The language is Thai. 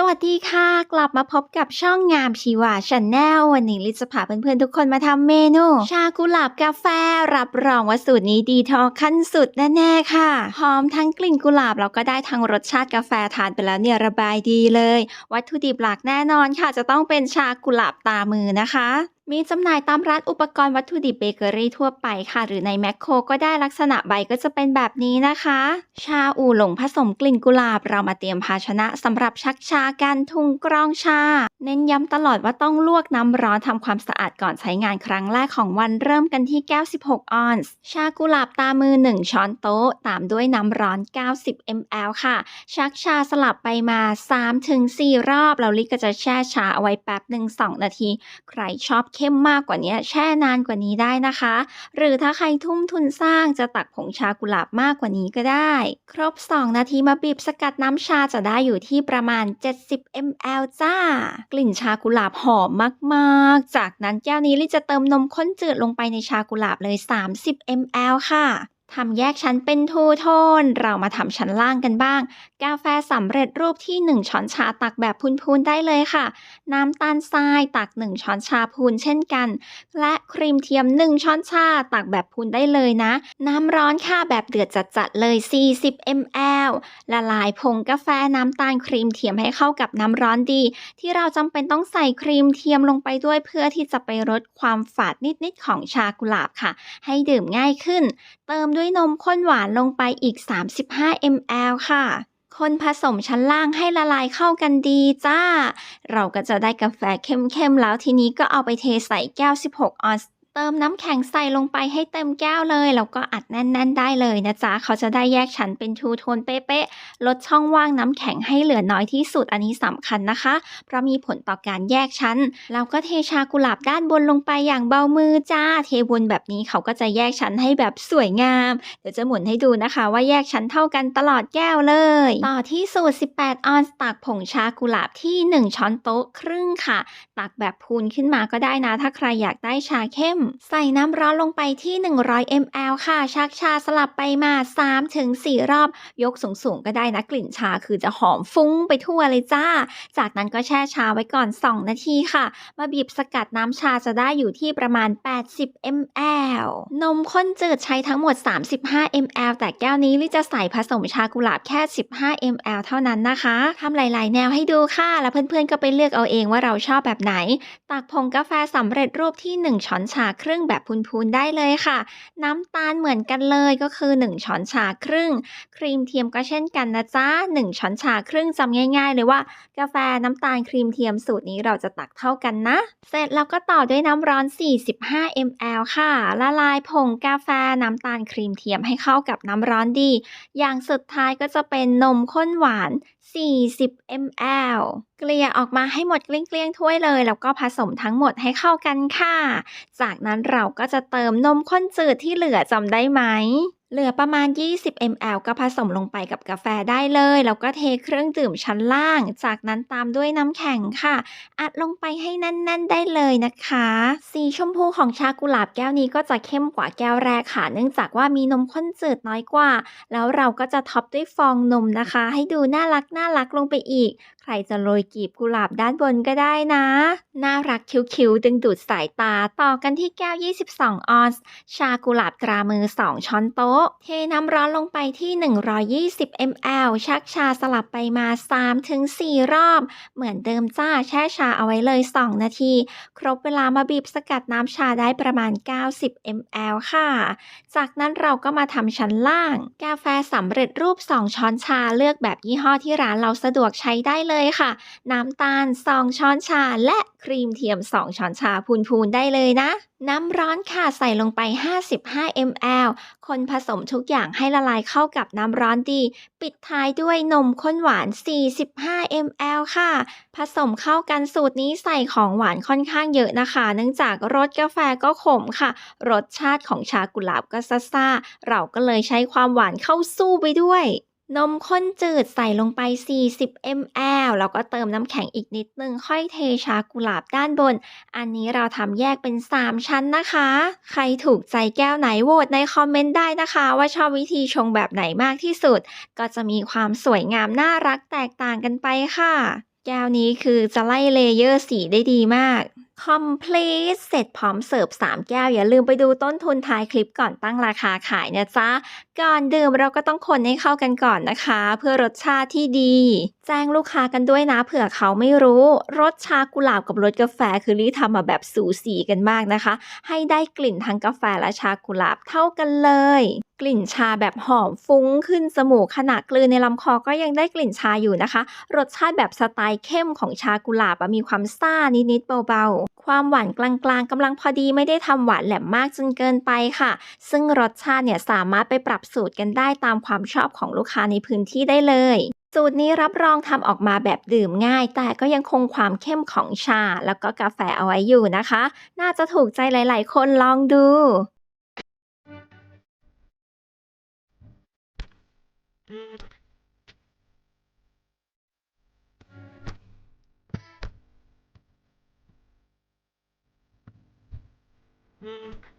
สวัสดีค่ะ กลับมาพบกับช่องงามชีวาชาแนลวันนี้ลิซจะพาเพื่อนๆทุกคนมาทำเมนู ชากุหลาบกาแฟรับรองว่าสูตรนี้ดีทอขั้นสุดแน่ๆค่ะหอมทั้งกลิ่นกุหลาบแล้วก็ได้ทั้งรสชาติกาแฟทานไปแล้วเนี่ยระบายดีเลย วัตถุดิบหลักแน่นอนค่ะ จะต้องเป็นชากุหลาบตามือนะคะ มีจำหน่ายตามร้านอุปกรณ์วัตถุดิบเบเกอรี่ทั่วไปค่ะ หรือในแมคโครก็ได้ลักษณะใบก็จะเป็นแบบนี้นะคะ ชาอู่หลงผสมกลิ่นกุหลาบ เรามาเตรียมภาชนะสำหรับชักชากันทุงกรองชา เน้นย้ำตลอดว่าต้องลวกน้ำร้อนทำความสะอาดก่อนใช้งานครั้งแรกของวันเริ่มกันที่แก้ว 16 ออนซ์ชากุหลาบตามือ 1 ช้อนโต๊ะ ตามด้วยน้ำร้อน 90 ml ค่ะ ชักชาสลับไปมา 3-4 รอบ เราลิกก็จะแช่ชาเอาไว้แป๊บหนึ่ง2นาที ใครชอบเข้มมากกว่านี้แช่นานกว่านี้ได้นะคะ หรือถ้าใครทุ่มทุนสร้างจะตักผงชากุหลาบมากกว่านี้ก็ได้ ครบ 2 นาทีมาบีบสกัดน้ำชาจะได้อยู่ที่ประมาณ 70 ml จ้า กลิ่นชากุหลาบหอมมากๆ จากนั้นแก้วนี้ลิจะเติมนมข้นจืดลงไปในชากุหลาบเลย 30 ml ค่ะ ทำแยกชั้นเป็นทูโทน เรามาทำชั้นล่างกันบ้าง กาแฟสำเร็จรูปที่ 1 ช้อนชาตักแบบพูนๆได้เลยค่ะ น้ำตาลทรายตัก 1 ช้อนชาพูนเช่นกัน และครีมเทียม 1 ช้อนชาตักแบบพูนได้เลยนะ น้ำร้อนค่ะแบบเดือดจัดๆเลย 40 ml ละลายผงกาแฟน้ำตาลครีมเทียมให้เข้ากับน้ำร้อนดี ที่เราจำเป็นต้องใส่ครีมเทียมลงไปด้วยเพื่อที่จะไปลดความฝาดนิดๆของชากุหลาบค่ะ ให้ดื่มง่ายขึ้น เติมด้วยนมข้นหวานลงไปอีก 35 ml ค่ะ คนผสมชั้นล่างให้ละลายเข้ากันดีจ้า เราก็จะได้กาแฟเข้มๆแล้วทีนี้ก็เอาไปเทใส่แก้ว 16 ออนซ์ เติมน้ำแข็งใส่ลงไปให้เต็มแก้วเลย แล้วก็อัดแน่น ๆ ได้เลยนะจ๊ะ เขาจะได้แยกชั้นเป็นทูโทนเป๊ะๆ ลดช่องว่างน้ำแข็งให้เหลือน้อยที่สุด อันนี้สำคัญนะคะ เพราะมีผลต่อการแยกชั้นเราก็เทชากุหลาบด้านบนลงไปอย่างเบามือจ้า เทวนแบบนี้เขาก็จะแยกชั้นให้แบบสวยงาม เดี๋ยวจะหมุนให้ดูนะคะ ว่าแยกชั้นเท่ากันตลอดแก้วเลย ต่อที่สูตร 18 ออนซ์ตักผงชากุหลาบที่ 1 ช้อนโต๊ะครึ่งค่ะ ตักแบบพูนขึ้นมาก็ได้นะ ถ้าใครอยากได้ชาเข้มใส่น้ำร้อนลงไปที่ 100 ml ค่ะ ชักชาสลับไปมา 3-4 รอบ ยกสูงๆ ก็ได้นะกลิ่นชาคือจะหอมฟุ้งไปทั่วเลยจ้า จากนั้นก็แช่ชาไว้ก่อน 2 นาทีค่ะ มาบีบสกัดน้ำชาจะได้อยู่ที่ประมาณ 80 ml นมข้นจืดใช้ทั้งหมด 35 ml แต่แก้วนี้ลิจะใส่ผสมชากุหลาบแค่ 15 ml เท่านั้นนะคะทำหลาย ๆ แนวให้ดูค่ะแล้วเพื่อนๆก็ไปเลือกเอาเองว่าเราชอบแบบไหน ตักผงกาแฟสำเร็จรูปที่ 1 ช้อนชาครึ่งแบบพูนๆได้เลยค่ะ น้ำตาลเหมือนกันเลยก็คือ 1 ช้อนชาครึ่ง ครีมเทียมก็เช่นกันนะจ๊ะ 1 ช้อนชาครึ่งจำง่าย ๆ เลยว่า กาแฟน้ำตาลครีมเทียมสูตรนี้เราจะตักเท่ากันนะ เสร็จแล้วก็ต่อด้วยน้ำร้อน 45 ml ค่ะ ละลายผงกาแฟน้ำตาลครีมเทียมให้เข้ากับน้ำร้อนดี อย่างสุดท้ายก็จะเป็นนมข้นหวาน 40 ml เกลี่ยออกมาให้หมดเกลี้ยงๆถ้วยเลย แล้วก็ผสมทั้งหมดให้เข้ากันค่ะ จากนั้นเราก็จะเติมนมข้นจืดที่เหลือจำได้ไหม เหลือประมาณ 20 ml ก็ผสมลงไปกับกาแฟได้เลย แล้วก็เทเครื่องดื่มชั้นล่าง จากนั้นตามด้วยน้ำแข็งค่ะ อัดลงไปให้แน่น ๆ ได้เลยนะคะ สีชมพูของชากุหลาบแก้วนี้ก็จะเข้มกว่าแก้วแรกค่ะ เนื่องจากว่ามีนมข้นจืดน้อยกว่า แล้วเราก็จะท็อปด้วยฟองนมนะคะ ให้ดูน่ารักน่ารักลงไปอีก ใครจะโรยกีบกุหลาบด้านบนก็ได้นะ น่ารักคิ้วๆดึงดูดสายตา ต่อกันที่แก้ว 22 ออนซ์ ชากุหลาบตรามือ 2 ช้อนโต๊ะเทน้ำร้อนลงไปที่ 120 ml ชักชาสลับไปมา 3-4 รอบ เหมือนเดิมจ้าแช่ชาเอาไว้เลย 2 นาที ครบเวลามาบีบสกัดน้ำชาได้ประมาณ 90 ml ค่ะ จากนั้นเราก็มาทำชั้นล่าง กาแฟสำเร็จรูป 2 ช้อนชาเลือกแบบยี่ห้อที่ร้านเราสะดวกใช้ได้เลยค่ะ น้ำตาล 2 ช้อนชา และครีมเทียม 2 ช้อนชาพูนๆได้เลยนะ น้ำร้อนค่ะใส่ลงไป 55 ml คนผสมทุกอย่างให้ละลายเข้ากับน้ำร้อนดี ปิดท้ายด้วยนมข้นหวาน 45 ml ค่ะ ผสมเข้ากันสูตรนี้ใส่ของหวานค่อนข้างเยอะนะคะ เนื่องจากรสกาแฟก็ขมค่ะ รสชาติของชากุหลาบก็ซ่าๆเราก็เลยใช้ความหวานเข้าสู้ไปด้วย นมข้นจืดใส่ลงไป 40 ml แล้วก็เติมน้ำแข็งอีกนิดนึง ค่อยเทชากุหลาบด้านบน อันนี้เราทำแยกเป็น 3 ชั้นนะคะ ใครถูกใจแก้วไหนโหวตในคอมเมนต์ได้นะคะ ว่าชอบวิธีชงแบบไหนมากที่สุด ก็จะมีความสวยงามน่ารักแตกต่างกันไปค่ะ แก้วนี้คือจะไล่เลเยอร์สีได้ดีมาก complete เสร็จพร้อมเสิร์ฟ 3 แก้ว อย่าลืมไปดูต้นทุนท้ายคลิปก่อนตั้งราคาขายนะจ๊ะ ก่อนดื่มเราก็ต้องคนให้เข้ากันก่อนนะคะ เพื่อรสชาติที่ดี จ้งลูกค้ากันด้วยนะเผื่อเขาไม่รู้รสชากุหลาบกับรสกาแฟคือลี่ทำมาแบบสูสีกันมากนะคะ ให้ได้กลิ่นทั้งกาแฟและชากุหลาบเท่ากันเลย กลิ่นชาแบบหอมฟุ้งขึ้นจมูกขณะกลืนในลำคอก็ยังได้กลิ่นชาอยู่นะคะ รสชาติแบบสไตล์เข้มของชากุหลาบมีความซ่านิดๆเบาๆ ความหวานกลางๆกำลังพอดีไม่ได้ทำหวานแหลมมากจนเกินไปค่ะ ซึ่งรสชาติเนี่ยสามารถไปปรับสูตรกันได้ตามความชอบของลูกค้าในพื้นที่ได้เลย สูตรนี้รับรองทำออกมาแบบดื่มง่าย แต่ก็ยังคงความเข้มของชา แล้วก็กาแฟเอาไว้อยู่นะคะ น่าจะถูกใจหลาย ๆ คนลองดู Mm-hmm.